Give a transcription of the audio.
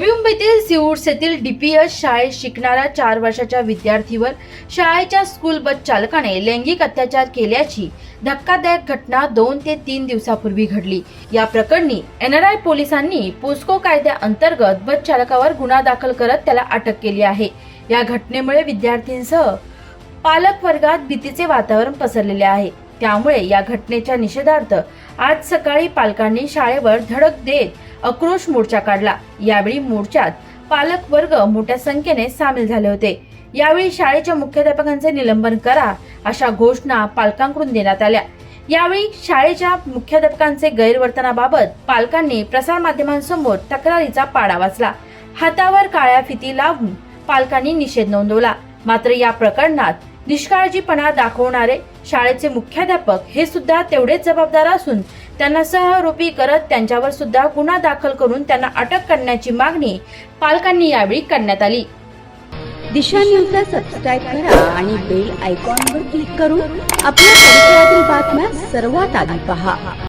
नवी मुंबईतील सिऊर्स येथील डीपीएस शाळेत शिकणाऱ्या चार वर्षाच्या विद्यार्थीवर शाळेच्या स्कूल बस चालकाने लैंगिक अत्याचार केल्याची धक्कादायक घटना दोन ते तीन दिवसापूर्वी घडली. या प्रकरणी एनआरआय पोलिसांनी पोस्को कायद्याअंतर्गत बस चालकावर गुन्हा दाखल करत त्याला अटक केली आहे. या घटनेमुळे विद्यार्थ्यांसह पालक वर्गात भीतीचे वातावरण पसरलेले आहे. त्यामुळे या घटनेच्या निषेधार्थ आज सकाळी पालकांनी शाळेवर धडक देत आक्रोश मोर्चा काढला. यावेळी मोर्चात पालक वर्ग मोठ्या संख्येने सामील झाले होते. यावेळी शाळेच्या मुख्याध्यापकांचे निलंबन करा अशा घोषणा पालकांकडून देण्यात आल्या. यावेळी शाळेच्या मुख्याध्यापकांचे गैरवर्तनाबाबत पालकांनी प्रसारमाध्यमांसमोर तक्रारीचा पाडा वाचला. हातावर काळ्या फिती लावून पालकांनी निषेध नोंदवला. मात्र या प्रकरणात निष्काळजीपणा दाखवणारे शाळेचे मुख्याध्यापक हे सुद्धा तेवढेच जबाबदार असून त्यांना सहआरोपी करत त्यांच्यावर सुद्धा गुन्हा दाखल करून त्यांना अटक करण्याची मागणी पालकांनी यावेळी करण्यात आली. दिशा न्यूजला सबस्क्राईब करा आणि बेल आयकॉनवर क्लिक करून आपल्या परिसरातील बातम्या सर्वात आधी पहा.